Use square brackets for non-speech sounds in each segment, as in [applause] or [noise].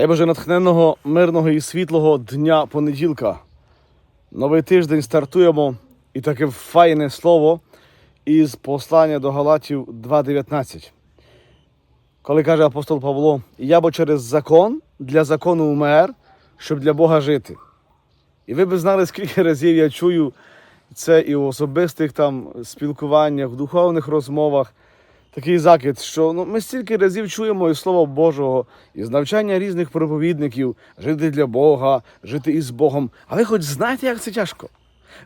Дай Боже натхненного, мирного і світлого дня понеділка. Новий тиждень стартуємо і таке файне слово із послання до Галатів 2.19. Коли каже апостол Павло, я бо через закон для закону умер, щоб для Бога жити. І ви б знали, скільки разів я чую це і в особистих там спілкуваннях, в духовних розмовах. Такий закид, що ну, ми стільки разів чуємо із Слова Божого, із навчання різних проповідників, жити для Бога, жити із Богом. А ви хоч знаєте, як це тяжко?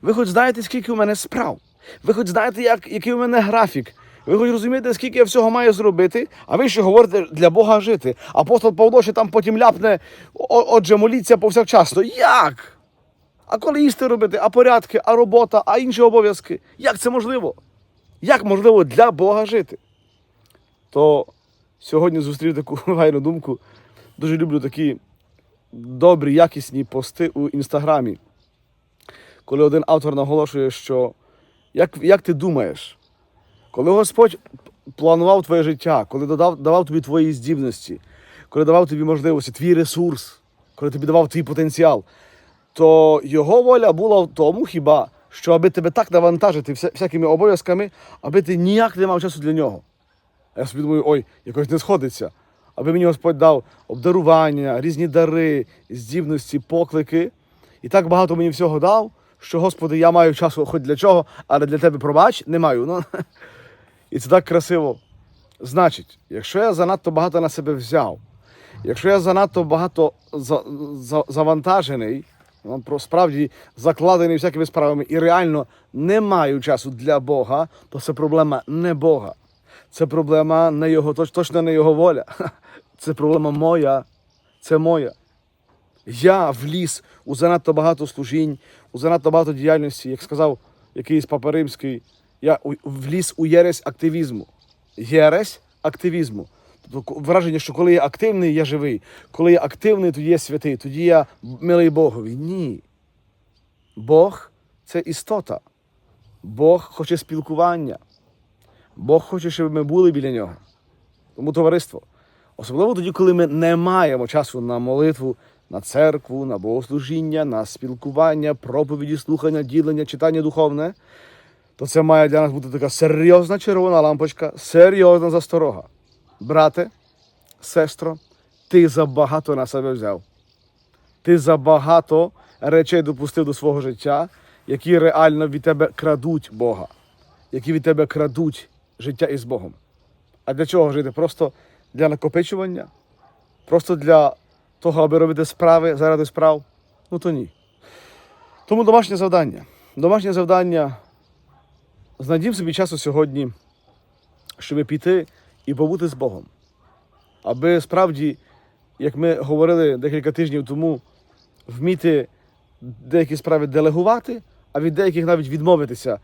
Ви хоч знаєте, скільки у мене справ? Ви хоч знаєте, як, який у мене графік? Ви хоч розумієте, скільки я всього маю зробити, а ви ще говорите для Бога жити. Апостол Павло ще там потім ляпне, отже, моліться повсякчасно. Як? А коли їсти робити, а порядки, а робота, а інші обов'язки? Як це можливо? Як можливо для Бога жити? То сьогодні зустрів таку [laughs] гайну думку. Дуже люблю такі добрі, якісні пости у інстаграмі. Коли один автор наголошує, що як, як ти думаєш, коли Господь планував твоє життя, коли додав, давав тобі твої здібності, коли давав тобі можливості, твій ресурс, коли тобі давав твій потенціал, то його воля була в тому хіба, що аби тебе так навантажити всякими обов'язками, аби ти ніяк не мав часу для нього. А я собі думаю, ой, якось не сходиться. Аби мені Господь дав обдарування, різні дари, здібності, поклики. І так багато мені всього дав, що, Господи, я маю часу хоч для чого, але для тебе пробач не маю. Ну, [laughs] і це так красиво. Значить, якщо я занадто багато на себе взяв, якщо я занадто багато за, за, завантажений, ну, справді закладений всякими справами і реально не маю часу для Бога, то це проблема не Бога. Це проблема не його, точно не його воля. [laughs] Це проблема моя. Це моя. Я вліз у занадто багато служінь, у занадто багато діяльності, як сказав якийсь папа римський, я вліз у єресь активізму. Єресь активізму. Тобто враження, що коли я активний, я живий. Коли я активний, тоді я святий, тоді я милий Богові. Ні. Бог це істота. Бог хоче спілкування. Бог хоче, щоб ми були біля нього. Тому товариство. Особливо тоді, коли ми не маємо часу на молитву, на церкву, на богослужіння, на спілкування, проповіді, слухання, ділення, читання духовне, то це має для нас бути така серйозна червона лампочка, серйозна засторога. Брате, сестро, ти забагато на себе взяв. Ти забагато речей допустив до свого життя, які реально від тебе крадуть Бога, які від тебе крадуть життя із Богом. А для чого жити? Просто для накопичування? Просто для того, аби робити справи заради справ? Ну то ні. Тому домашнє завдання. Домашнє завдання. Знайдім собі часу сьогодні, щоб піти і побути з Богом. Аби справді, як ми говорили декілька тижнів тому, вміти деякі справи делегувати, а від деяких навіть відмовитися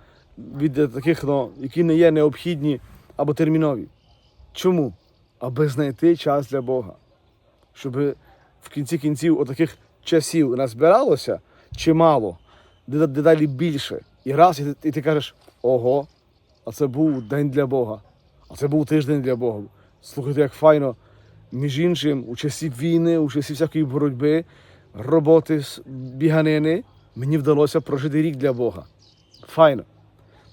від таких, ну, які не є необхідні або термінові. Чому? Аби знайти час для Бога. Щоб в кінці кінців отаких часів назбиралося чимало, де- дедалі більше. І раз, і ти, і ти кажеш, ого, а це був день для Бога, а це був тиждень для Бога. Слухайте, як файно. Між іншим, у часі війни, у часі всякої боротьби, роботи, біганини, мені вдалося прожити рік для Бога. Файно.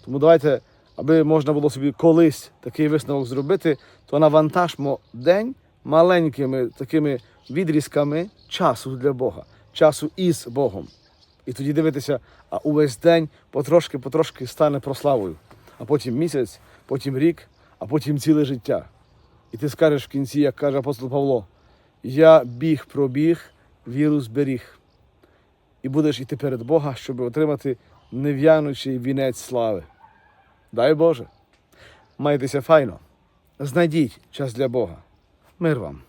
Тому давайте, аби можна було собі колись такий висновок зробити, то навантажмо день маленькими такими відрізками часу для Бога, часу із Богом. І тоді дивитися, а увесь день потрошки-потрошки стане прославою. А потім місяць, потім рік, а потім ціле життя. І ти скажеш в кінці, як каже апостол Павло, я біг пробіг, віру зберіг. І будеш іти перед Бога, щоб отримати нев'янучий вінець слави. Дай Боже. Майтеся файно. Знайдіть час для Бога. Мир вам.